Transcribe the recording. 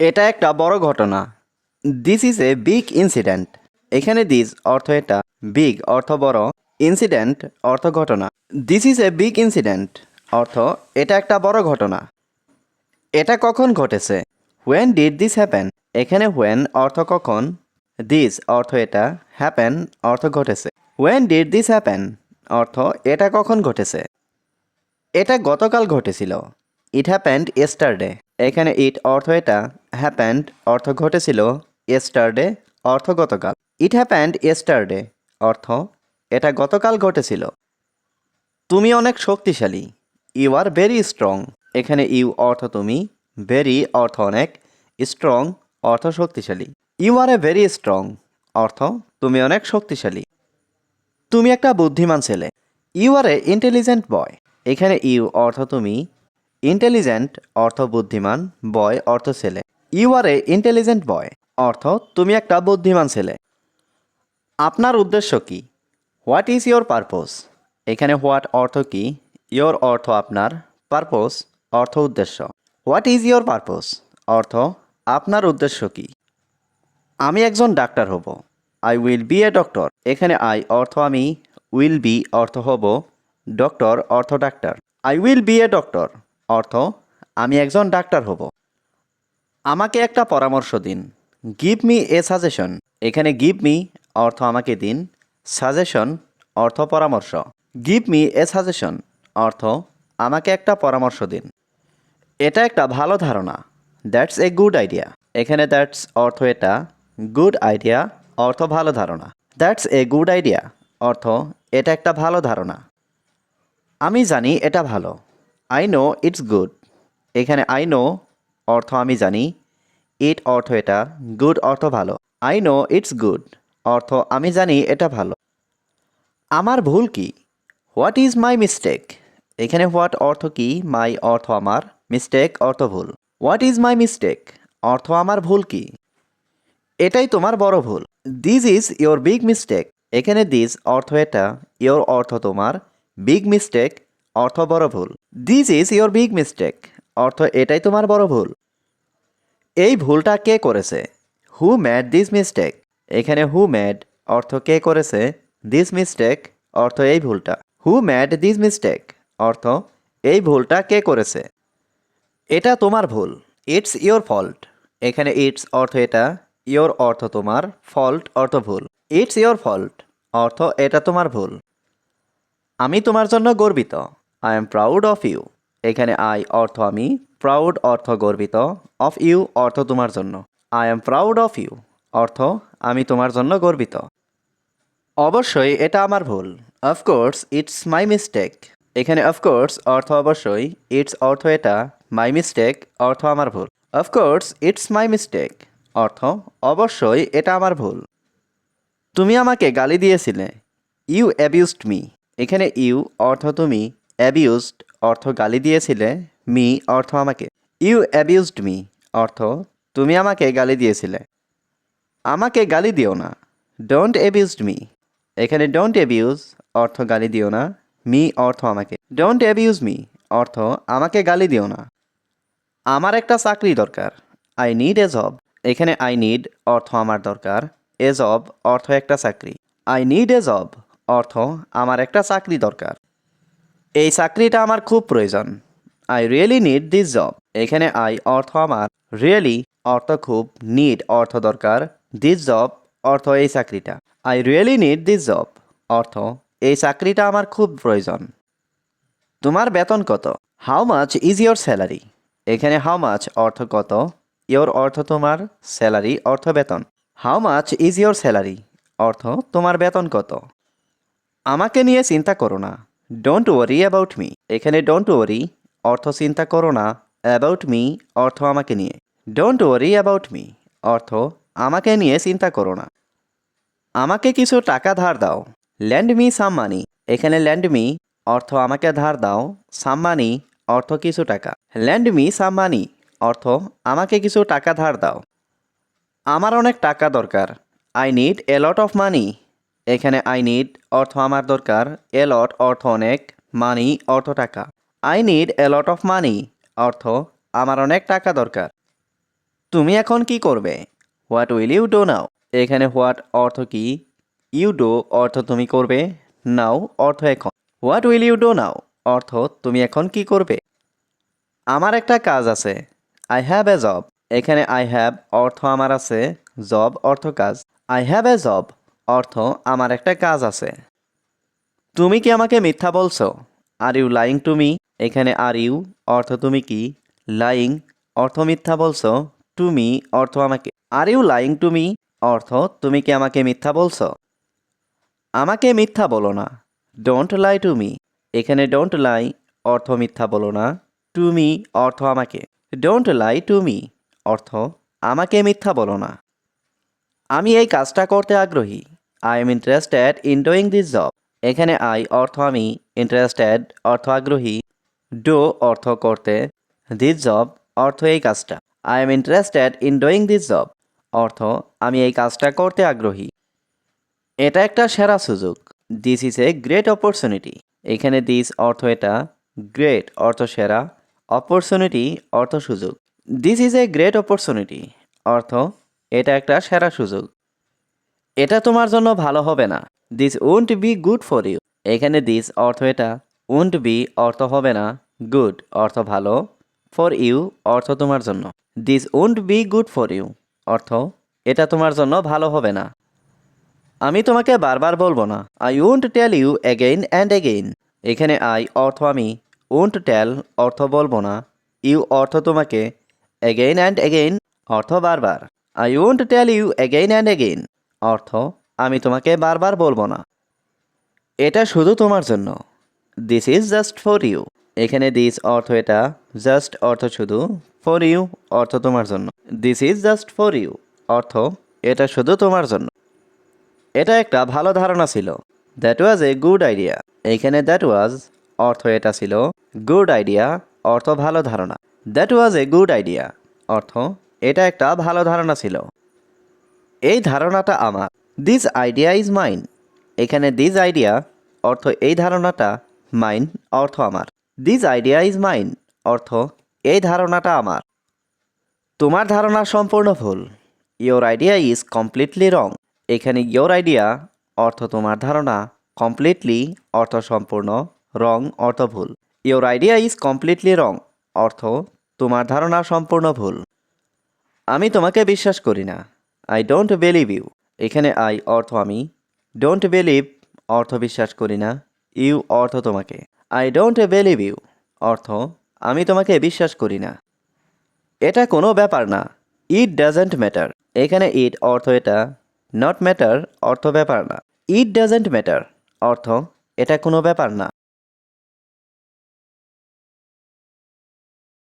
এটা একটা বড় ঘটনা। This is a big incident এখানে দিস অর্থ এটা। বিগ অর্থ বড়। ইনসিডেন্ট অর্থ ঘটনা। This is a big incident অর্থ এটা একটা বড় ঘটনা। এটা কখন ঘটেছে? হোয়েন ডিড দিস হ্যাপেন এখানে হোয়েন অর্থ কখন? দিস অর্থ এটা। হ্যাপেন অর্থ ঘটেছে। হোয়েন ডিড দিস হ্যাপেন অর্থ এটা কখন ঘটেছে? এটা গতকাল ঘটেছিল। ইট হ্যাপেন্ড এস্টারডে এখানে ইট অর্থ এটা হ্যাপেন্ড অর্থ ঘটেছিল এস্টারডে অর্থ গতকাল। ইট হ্যাপেন্ড এস্টারডে অর্থ এটা গতকাল ঘটেছিল। তুমি অনেক শক্তিশালী ইউ আর ভেরি স্ট্রং এখানে ইউ অর্থ তুমি ভেরি অর্থ অনেক স্ট্রং অর্থ শক্তিশালী। You are a very strong অর্থ তুমি অনেক শক্তিশালী। তুমি একটা বুদ্ধিমান ছেলে ইউ আর এ ইন্টেলিজেন্ট বয় এখানে ইউ অর্থ তুমি ইন্টেলিজেন্ট অর্থ বুদ্ধিমান, বয় অর্থ ছেলে। ইউ আর এ ইন্টেলিজেন্ট বয়, অর্থ তুমি একটা বুদ্ধিমান ছেলে। আপনার উদ্দেশ্য কি? What is your purpose? এখানে হোয়াট অর্থ কি? ইয়োর অর্থ আপনার পারপোজ, অর্থ উদ্দেশ্য। What is your purpose? অর্থ আপনার উদ্দেশ্য কি? আমি একজন ডাক্তার হব। I will be a doctor. এখানে আই অর্থ আমি, উইল বি অর্থ হব, ডক্টর অর্থ doctor. I will be a doctor. অর্থ, আমি একজন ডাক্তার হব। আমাকে একটা পরামর্শ দিন। গিভ মি এ সাজেশন এখানে গিভ মি অর্থ আমাকে দিন। সাজেশন অর্থ পরামর্শ। গিভ মি এ সাজেশন অর্থ, আমাকে একটা পরামর্শ দিন। এটা একটা ভালো ধারণা। দ্যাটস এ গুড আইডিয়া এখানে দ্যাটস অর্থ এটা। গুড আইডিয়া অর্থ ভালো ধারণা। দ্যাটস এ গুড আইডিয়া অর্থ, এটা একটা ভালো ধারণা। আমি জানি এটা ভালো। আই নো ইটস গুড এখানে আই নো অর্থ আমি জানি। ইট অর্থ এটা। গুড অর্থ ভালো। আই নো ইটস গুড অর্থ আমি জানি এটা ভালো। আমার ভুল কি? হোয়াট ইজ মাই মিস্টেক এখানে হোয়াট অর্থ কি? মাই অর্থ আমার। মিস্টেক অর্থ ভুল। হোয়াট ইজ মাই মিস্টেক অর্থ আমার ভুল কি? এটাই তোমার বড় ভুল। This is your big mistake এখানে দিস অর্থ এটা। ইয়োর অর্থ তোমার। বিগ মিস্টেক অর্থ বড় ভুল। This is your big mistake অর্থ এটাই তোমার বড় ভুল। এই ভুলটা কে করেছে? হু ম্যাড দিস মিস্টেক এখানে হু ম্যাড অর্থ কে করেছে? দিস মিস্টেক অর্থ এই ভুলটা। হু ম্যাড দিস মিস্টেক অর্থ এই ভুলটা কে করেছে? এটা তোমার ভুল। ইটস ইয়োর ফল্ট এখানে ইটস অর্থ এটা ইয়োর অর্থ তোমার ফল্ট অর্থ ভুল। ইটস ইয়োর ফল্ট অর্থ এটা তোমার ভুল। আমি তোমার জন্য গর্বিত। I am proud of you এখানে আই অর্থ আমি প্রাউড অর্থ গর্বিত অফ ইউ অর্থ তোমার জন্য। I am proud of you অর্থ আমি তোমার জন্য গর্বিত। অবশ্যই এটা আমার ভুল। Of course it's my mistake এখানে অফকোর্স অর্থ অবশ্যই ইটস অর্থ এটা মাই মিস্টেক অর্থ আমার ভুল। অফকোর্স ইটস মাই মিস্টেক অর্থ অবশ্যই এটা আমার ভুল। তুমি আমাকে গালি দিয়েছিলে। ইউ অ্যাবিউজড মি এখানে ইউ অর্থ তুমি অ্যাবিউজড অর্থ গালি দিয়েছিলে মি অর্থ আমাকে। ইউ অ্যাবিউজড মি অর্থ তুমি আমাকে গালি দিয়েছিলে। আমাকে গালি দিও না। ডোন্ট অ্যাবিউজড মি এখানে ডোন্ট অ্যাবিউজ অর্থ গালি দিও না মি অর্থ আমাকে। ডোন্ট অ্যাবিউজ মি অর্থ আমাকে গালি দিও না। আমার একটা চাকরি দরকার। আই নিড এ জব এখানে আই নিড অর্থ আমার দরকার। এ জব অর্থ একটা চাকরি। আই নিড এ জব অর্থ আমার একটা চাকরি দরকার। এই চাকরিটা আমার খুব প্রয়োজন। I really need this job এখানে আই অর্থ আমার। রিয়েলি অর্থ খুব নিড অর্থ দরকার। দিস জব অর্থ এই চাকরিটা। I really need this job অর্থ এই চাকরিটা আমার খুব প্রয়োজন। তোমার বেতন কত? How much is your salary এখানে হাউ মাচ অর্থ কত? ইয়োর অর্থ তোমার স্যালারি অর্থ বেতন। How much is your salary অর্থ তোমার বেতন কত? আমাকে নিয়ে চিন্তা করো না। ডোন্ট ওয়ারি অ্যাবাউট মি এখানে ডোন্ট ওয়ারি অর্থ চিন্তা করো না। অ্যাবাউট মি অর্থ আমাকে নিয়ে। ডোন্ট ওয়ারি অ্যাবাউট মি অর্থ আমাকে নিয়ে চিন্তা করো না। আমাকে কিছু টাকা ধার দাও। ল্যান্ড মি সাম মানি এখানে ল্যান্ড মি অর্থ আমাকে ধার দাও। সাম মানি অর্থ কিছু টাকা। ল্যান্ড মি সাম মানি অর্থ আমাকে কিছু টাকা ধার দাও। আমার অনেক টাকা দরকার। I need a lot of money এখানে আই নিড অর্থ আমার দরকার এ লট অর্থ অনেক মানি অর্থ টাকা। I need a lot of money অর্থ আমার অনেক টাকা দরকার। তুমি এখন কি করবে? What will you do now এখানে হোয়াট অর্থ কি? ইউ ডো অর্থ তুমি করবে নাও অর্থ এখন। What will you do now অর্থ তুমি এখন কি করবে? আমার একটা কাজ আছে। আই হ্যাভ এ জব এখানে আই হ্যাভ অর্থ আমার আছে জব অর্থ কাজ। আই হ্যাভ এ জব অর্থ, আমার একটা কাজ আছে। তুমি কি আমাকে মিথ্যা বলছো? Are you lying to me এখানে আর ইউ অর্থ তুমি কি? লাইং অর্থ মিথ্যা বলছো? তুমি অর্থ আমাকে are you lying to me অর্থ, তুমি কি আমাকে মিথ্যা বলছো? আমাকে মিথ্যা বলো না। ডোন্ট লাই টু মি এখানে ডোন্ট লাই অর্থ মিথ্যা বলো না। টু মি অর্থ আমাকে। ডোন্ট লাই টু মি অর্থ আমাকে মিথ্যা বলো না। আমি এই কাজটা করতে আগ্রহী। I am interested in doing this job এখানে আই অর্থ আমি ইন্টারেস্টেড অর্থ আগ্রহী ডো অর্থ করতে দিস জব অর্থ এই কাজটা। I am interested in doing this job অর্থ, আমি এই কাজটা করতে আগ্রহী। এটা একটা সেরা সুযোগ। This is a great opportunity এখানে দিস অর্থ এটা গ্রেট অর্থ সেরা অপরচুনিটি অর্থ সুযোগ। This is a great opportunity অর্থ, এটা একটা সেরা সুযোগ। এটা তোমার জন্য ভালো হবে না। This won't be good for you এখানে দিস অর্থ এটা। উন্ট বি অর্থ হবে না। গুড অর্থ ভালো। ফর ইউ অর্থ তোমার জন্য। This won't be good for you অর্থ, এটা তোমার জন্য ভালো হবে না। আমি তোমাকে বারবার বলব না। I won't tell you again and again এখানে আই অর্থ আমি। উন্ট টেল অর্থ বলব না। ইউ অর্থ তোমাকে। অ্যাগেইন অ্যান্ড অ্যাগেইন অর্থ বারবার। I won't tell you again and again অর্থ, আমি তোমাকে বারবার বলব না। এটা শুধু তোমার জন্য। This is just for you এখানে দিস অর্থ এটা জাস্ট অর্থ শুধু ফর ইউ অর্থ তোমার জন্য। This is just for you অর্থ এটা শুধু তোমার জন্য। এটা একটা ভালো ধারণা ছিল। That was a good idea এইখানে দ্যাট ওয়াজ অর্থ এটা ছিল গুড আইডিয়া অর্থ ভালো ধারণা। That was a good idea অর্থ এটা একটা ভালো ধারণা ছিল। এই ধারণাটা আমার। দিস আইডিয়া ইজ মাইন এখানে দিস আইডিয়া অর্থ এই ধারণাটা মাইন অর্থ আমার। দিস আইডিয়া ইজ মাইন অর্থ এই ধারণাটা আমার। তোমার ধারণা সম্পূর্ণ ভুল। Your idea is completely wrong এখানে ইয়োর আইডিয়া অর্থ তোমার ধারণা কমপ্লিটলি অর্থ সম্পূর্ণ রং অর্থ ভুল। Your idea is completely wrong অর্থ তোমার ধারণা সম্পূর্ণ ভুল। আমি তোমাকে বিশ্বাস করি না। আই ডোন্ট বিলিভ ইউ এখানে আই অর্থ আমি। ডোন্ট বিলিভ অর্থ বিশ্বাস করি না। ইউ অর্থ তোমাকে। আই ডোন্ট বিলিভ ইউ অর্থ আমি তোমাকে বিশ্বাস করি না। এটা কোনো ব্যাপার না। ইট ডাজেন্ট ম্যাটার এখানে ইট অর্থ এটা। নট ম্যাটার অর্থ ব্যাপার না। ইট ডাজেন্ট ম্যাটার অর্থ এটা কোনো ব্যাপার না।